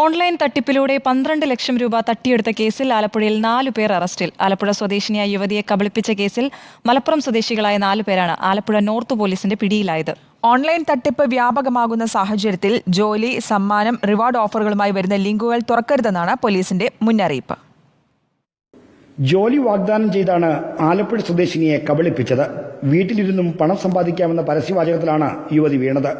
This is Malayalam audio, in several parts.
ഓൺലൈൻ തട്ടിപ്പിലൂടെ പന്ത്രണ്ട് ലക്ഷം രൂപ തട്ടിയെടുത്ത കേസിൽ ആലപ്പുഴയിൽ നാലു പേർ അറസ്റ്റിൽ. ആലപ്പുഴ സ്വദേശിനിയായ യുവതിയെ കബളിപ്പിച്ച കേസിൽ മലപ്പുറം സ്വദേശികളായ നാലു പേരാണ് ആലപ്പുഴ നോർത്ത് പോലീസിന്റെ പിടിയിലായത്. ഓൺലൈൻ തട്ടിപ്പ് വ്യാപകമാകുന്ന സാഹചര്യത്തിൽ ജോലി സമ്മാനം റിവാർഡ് ഓഫറുകളുമായി വരുന്ന ലിങ്കുകൾ തുറക്കരുതെന്നാണ് പോലീസിന്റെ മുന്നറിയിപ്പ്. ജോലി വാഗ്ദാനം ചെയ്താണ് ആലപ്പുഴ സ്വദേശിനിയെ കബളിപ്പിച്ചത്. വീട്ടിലിരുന്നും പണം സമ്പാദിക്കാമെന്ന പരസ്യവാചകത്തിലാണ് യുവതി വീണത്.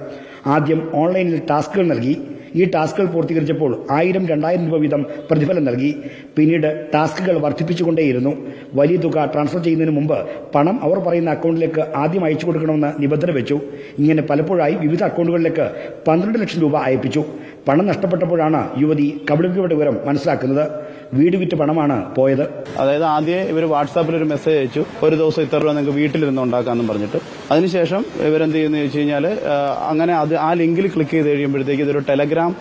ആദ്യം ഓൺലൈനിൽ ടാസ്കുകൾ നൽകി ഈ ടാസ്കുകൾ പൂർത്തീകരിച്ചപ്പോൾ ആയിരം രണ്ടായിരം രൂപ വീതം പ്രതിഫലം നൽകി. പിന്നീട് ടാസ്കുകൾ വർദ്ധിപ്പിച്ചുകൊണ്ടേയിരുന്നു. വലിയ തുക ട്രാൻസ്ഫർ ചെയ്യുന്നതിന് മുമ്പ് പണം അവർ പറയുന്ന അക്കൗണ്ടിലേക്ക് ആദ്യം അയച്ചു കൊടുക്കണമെന്ന് നിബന്ധന വെച്ചു. ഇങ്ങനെ പലപ്പോഴായി വിവിധ അക്കൗണ്ടുകളിലേക്ക് പന്ത്രണ്ട് ലക്ഷം രൂപ അയപ്പിച്ചു. പണം നഷ്ടപ്പെട്ടപ്പോഴാണ് യുവതി കബളിപ്പിക്കപ്പെട്ട വിവരം മനസ്സിലാക്കുന്നത്. വീട് വിറ്റ് പണമാണ് പോയത്. അതായത് ആദ്യം ഇവർ വാട്സാപ്പിൽ ഒരു മെസ്സേജ് അയച്ചു. ഒരു ദിവസം ഇത്ര രൂപ നിങ്ങൾക്ക് വീട്ടിലിരുന്ന് ഉണ്ടാക്കാമെന്ന് പറഞ്ഞിട്ട്. അതിനുശേഷം ഇവരെന്ത് ചെയ്യുന്നു ചോദിച്ചു കഴിഞ്ഞാൽ അങ്ങനെ അത് ആ ലിങ്കിൽ ക്ലിക്ക് ചെയ്ത് കഴിയുമ്പോഴത്തേക്ക് ഇതൊരു ടെലഗ്രാം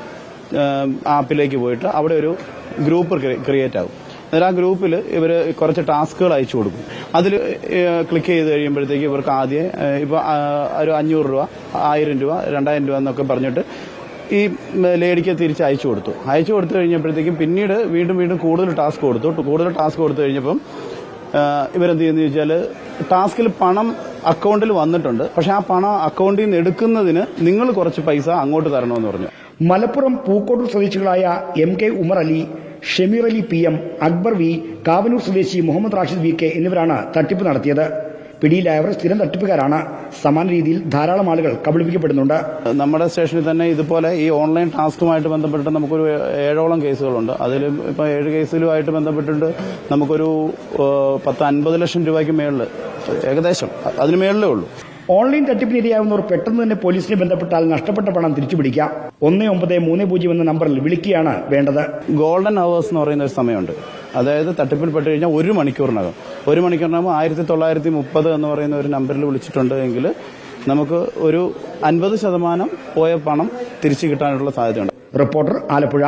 ആപ്പിലേക്ക് പോയിട്ട് അവിടെ ഒരു ഗ്രൂപ്പ് ക്രിയേറ്റ് ആകും എന്നിട്ട് ആ ഗ്രൂപ്പിൽ ഇവർ കുറച്ച് ടാസ്കുകൾ അയച്ചു കൊടുക്കും. അതിൽ ക്ലിക്ക് ചെയ്ത് കഴിയുമ്പോഴത്തേക്ക് ഇവർക്ക് ആദ്യം ഇപ്പോൾ ഒരു അഞ്ഞൂറ് രൂപ ആയിരം രൂപ രണ്ടായിരം രൂപ എന്നൊക്കെ പറഞ്ഞിട്ട് ഈ ലേഡിക്ക് തിരിച്ച് അയച്ചു കൊടുത്തു. അയച്ചു കൊടുത്തു കഴിഞ്ഞപ്പോഴത്തേക്കും പിന്നീട് വീണ്ടും വീണ്ടും കൂടുതൽ ടാസ്ക് കൊടുത്തു. കൂടുതൽ ടാസ്ക് കൊടുത്തു കഴിഞ്ഞപ്പം ഇവരെന്ത് ചെയ്യുന്നു ചോദിച്ചാൽ ടാസ്കിൽ പണം അക്കൗണ്ടിൽ വന്നിട്ടുണ്ട്. പക്ഷെ ആ പണം അക്കൗണ്ടിൽ നിന്ന് എടുക്കുന്നതിന് നിങ്ങൾ കുറച്ച് പൈസ അങ്ങോട്ട് തരണമെന്ന് പറഞ്ഞു. മലപ്പുറം പൂക്കോട്ടൂർ സ്വദേശികളായ M K Umar Ali Shameer Ali P M Akbar V Kavanur സ്വദേശി മുഹമ്മദ് റാഷിദ് വി കെ എന്നിവരാണ് തട്ടിപ്പ് നടത്തിയത്. പിടിയിലായവർ സ്ഥിരം തട്ടിപ്പുകാരാണ്. സമാന രീതിയിൽ ധാരാളം ആളുകൾ കബളിപ്പിക്കപ്പെടുന്നുണ്ട്. നമ്മുടെ സ്റ്റേഷനിൽ തന്നെ ഇതുപോലെ ഈ ഓൺലൈൻ ടാസ്കുമായിട്ട് ബന്ധപ്പെട്ട് നമുക്കൊരു ഏഴോളം കേസുകളുണ്ട്. അതിൽ ഇപ്പോൾ ഏഴ് കേസിലുമായിട്ട് ബന്ധപ്പെട്ടിട്ട് നമുക്കൊരു പത്ത് അൻപത് ലക്ഷം രൂപയ്ക്ക് മേളിൽ ഏകദേശം അതിന് മേളിലേ ഉള്ളൂ. ഓൺലൈൻ തട്ടിപ്പിനിരയാവുന്നവർ പെട്ടെന്ന് തന്നെ പോലീസിനെ ബന്ധപ്പെട്ടാൽ നഷ്ടപ്പെട്ട പണം തിരിച്ചു പിടിക്കാം ഒന്ന് ഒമ്പത് മൂന്ന് പൂജ്യം എന്ന നമ്പറിൽ വിളിക്കുകയാണ് വേണ്ടത്. ഗോൾഡൻ അവേഴ്സ് എന്ന് പറയുന്ന ഒരു സമയമുണ്ട്. അതായത് തട്ടിപ്പിൽ പെട്ട് കഴിഞ്ഞാൽ ഒരു മണിക്കൂറിനകം. ഒരു മണിക്കൂറിനകം ആയിരത്തി തൊള്ളായിരത്തി മുപ്പത് എന്ന് പറയുന്ന ഒരു നമ്പറിൽ വിളിച്ചിട്ടുണ്ട് എങ്കിൽ നമുക്ക് ഒരു അൻപത് ശതമാനം പോയ പണം തിരിച്ചു കിട്ടാനുള്ള സാധ്യതയുണ്ട്. റിപ്പോർട്ടർ ആലപ്പുഴ.